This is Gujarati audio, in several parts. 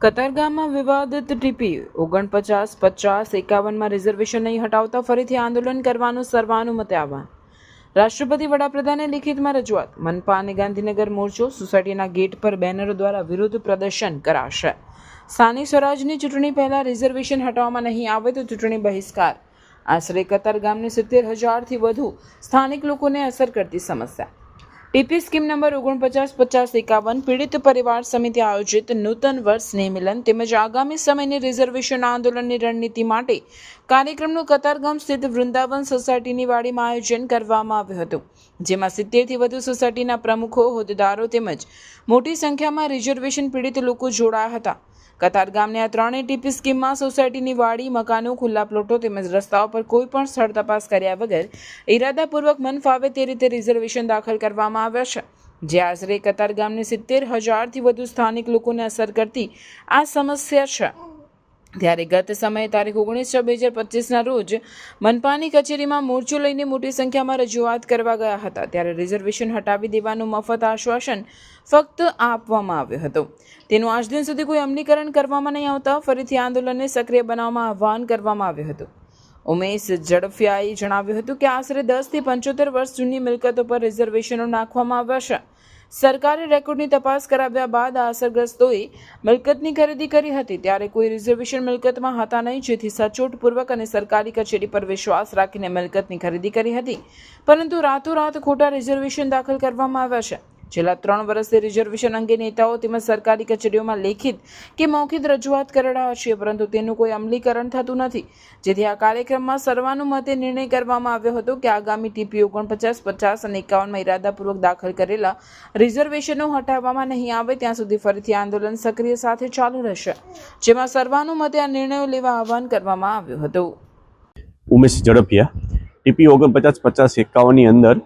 કતારગામમાં વિવાદિત ટીપી, ઓગણપચાસ, પચાસ, એકાવનમાં રિઝર્વેશન નહીં હટાવતા ફરીથી આંદોલન કરવાનું સર્વાનુમતે આહવાન. રાષ્ટ્રપતિ વડાપ્રધાને લિખિતમાં રજૂઆત, મનપા અને ગાંધીનગર મોરચો સોસાયટીના ગેટ પર બેનરો દ્વારા વિરોધ પ્રદર્શન કરાશે. સ્થાનિક સ્વરાજની ચૂંટણી પહેલાં રિઝર્વેશન હટાવવામાં નહીં આવે તો ચૂંટણી બહિષ્કાર. આશરે કતારગામની સિત્તેર હજારથી વધુ સ્થાનિક લોકોને અસર કરતી સમસ્યા. ટીપી સ્કીમ નંબર ઓગણપચાસ, પચાસ, એકાવન, પીડિત પરિવાર સમિતિ આયોજિત નૂતન વર્ષ નિમિલન તેમજ આગામી સમયની રિઝર્વેશન આંદોલનની રણનીતિ માટે કાર્યક્રમનું કતારગામ સ્થિત વૃંદાવન સોસાયટીની વાડીમાં આયોજન કરવામાં આવ્યું હતું, જેમાં સિત્તેરથી વધુ સોસાયટીના પ્રમુખો, હોદ્દેદારો તેમજ મોટી સંખ્યામાં રિઝર્વેશન પીડિત લોકો જોડાયા હતા. કતારગામની આ ત્રણેય ટીપી સ્કીમમાં સોસાયટીની વાડી, મકાનો, ખુલ્લા પ્લોટો તેમજ રસ્તાઓ પર કોઈ પણ સ્થળ તપાસ કર્યા વગર ઇરાદાપૂર્વક મન ફાવે તે રીતે રિઝર્વેશન દાખલ કરવામાં આવ્યા છે, જે આશરે કતારગામની સિત્તેર હજારથી વધુ સ્થાનિક લોકોને અસર કરતી આ સમસ્યા છે. ત્યારે ગત સમયે તારીખ ઓગણીસ છ બે હજાર પચીસના રોજ મનપાની કચેરીમાં મોરચો લઈને મોટી સંખ્યામાં રજૂઆત કરવા ગયા હતા. ત્યારે રિઝર્વેશન હટાવી દેવાનું મફત આશ્વાસન ફક્ત આપવામાં આવ્યું હતું. તેનું આજ દિન સુધી કોઈ અમલીકરણ કરવામાં નહીં આવતા, ફરીથી આંદોલનને સક્રિય બનાવવામાં આહવાન કરવામાં આવ્યું હતું. ઉમેશ ઝડફિયાએ જણાવ્યું હતું કે આશરે દસથી પંચોતેર વર્ષ જૂની મિલકતો પર રિઝર્વેશનો નાખવામાં આવ્યા છે સરકારે રેકોર્ડની તપાસ કરાવ્યા બાદ આ અસરગ્રસ્તોએ મિલકતની ખરીદી કરી હતી. ત્યારે કોઈ રિઝર્વેશન મિલકતમાં હતા નહીં. જેથી સચોટપૂર્વક અને સરકારી કચેરી પર વિશ્વાસ રાખીને મિલકતની ખરીદી કરી હતી. પરંતુ રાતોરાત ખોટા રિઝર્વેશન દાખલ કરવામાં આવ્યા છે. છેલ્લા ત્રણ વર્ષથી રિઝર્વેશન અંગે નેતાઓ તેમજ સરકારી કચેરીઓમાં લેખિત કે મૌખિક રજૂઆત કરેલા છે, પરંતુ તેનું કોઈ અમલીકરણ થતું નથી. જેથી આ કાર્યક્રમમાં સર્વાનુમતે નિર્ણય કરવામાં આવ્યો હતો કે આગામી ટીપી ઓગણપચાસ, પચાસ અને એકાવનમાં ઇરાદાપૂર્વક દાખલ કરેલા રિઝર્વેશનો હટાવવામાં નહીં આવે, ત્યાં સુધી ફરીથી આંદોલન સક્રિય સાથે ચાલુ રહેશે, જેમાં સર્વાનુમતે આ નિર્ણયો લેવા આહવાન કરવામાં આવ્યું હતું. ઉમેશ ઝડપિયા ટીપી ઓગણપચાસ, પચાસ, એકાવનની અંદર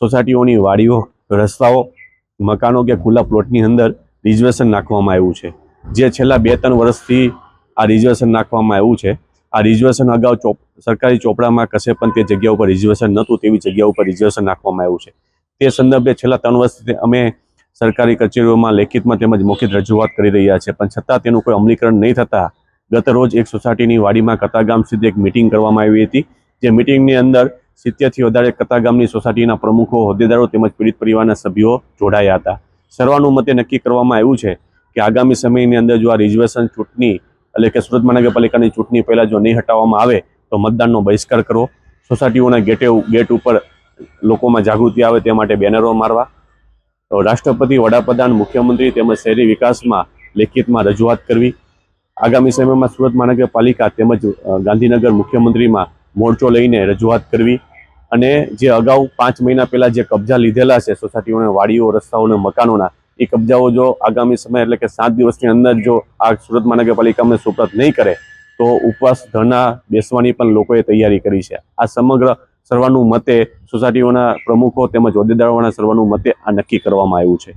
સોસાયટીઓની વાડીઓ, રસ્તાઓ મકાનો કે ખુલ્લા પ્લોટની અંદર રિઝર્વેશન નાખવામાં આવ્યું છે. જે છેલ્લા બે ત્રણ વર્ષથી આ રિઝર્વેશન નાખવામાં આવ્યું છે. આ રિઝર્વેશન અગાઉ ચોપ, સરકારી ચોપડામાં કશે પણ તે જગ્યા ઉપર રિઝર્વેશન નહોતું તેવી જગ્યા ઉપર રિઝર્વેશન નાખવામાં આવ્યું છે. તે સંદર્ભે છેલ્લા ત્રણ વર્ષથી અમે સરકારી કચેરીઓમાં લેખિતમાં તેમજ મૌખિક રજૂઆત કરી રહ્યા છે. પણ છતાં તેનું કોઈ અમલીકરણ નહીં થતાં ગત રોજ એક સોસાયટીની વાડીમાં કતારગામ સુધી એક મિટિંગ કરવામાં આવી હતી. જે મિટિંગની અંદર સિત્તેરથી વધારે કતારગામની સોસાયટીના પ્રમુખો, હોદ્દેદારો તેમજ પીડિત પરિવારના સભ્યો જોડાયા હતા. સર્વાનુમતે નક્કી કરવામાં આવ્યું છે કે આગામી સમયની અંદર જો આ રિઝર્વેશન ચૂંટણી એટલે કે સુરત મહાનગરપાલિકાની ચૂંટણી પહેલાં જો નહીં હટાવવામાં આવે, તો મતદાનનો બહિષ્કાર કરવો સોસાયટીઓના ગેટે ગેટ ઉપર લોકોમાં જાગૃતિ આવે તે માટે બેનરો મારવા. રાષ્ટ્રપતિ, વડાપ્રધાન, મુખ્યમંત્રી તેમજ શહેરી વિકાસમાં લેખિતમાં રજૂઆત કરવી. આગામી સમયમાં સુરત મહાનગરપાલિકા તેમજ ગાંધીનગર મુખ્યમંત્રીમાં મોરચો લઈને રજૂઆત કરવી અને જે અગાઉ પાંચ મહિના પહેલા જે કબજા લીધેલા છે સોસાયટીઓના, વાડીઓ, રસ્તાઓને, મકાનોના, એ કબજાઓ જો આગામી સમય એટલે કે સાત દિવસની અંદર જો આ સુરત મહાનગરપાલિકામાં સુપ્રત નહીં કરે, તો ઉપવાસ ધરના બેસવાની પણ લોકોએ તૈયારી કરી છે. આ સમગ્ર સર્વાનું મતે સોસાયટીઓના પ્રમુખો તેમજ હોદ્દેદારોના સર્વાનું મતે આ નક્કી કરવામાં આવ્યું છે.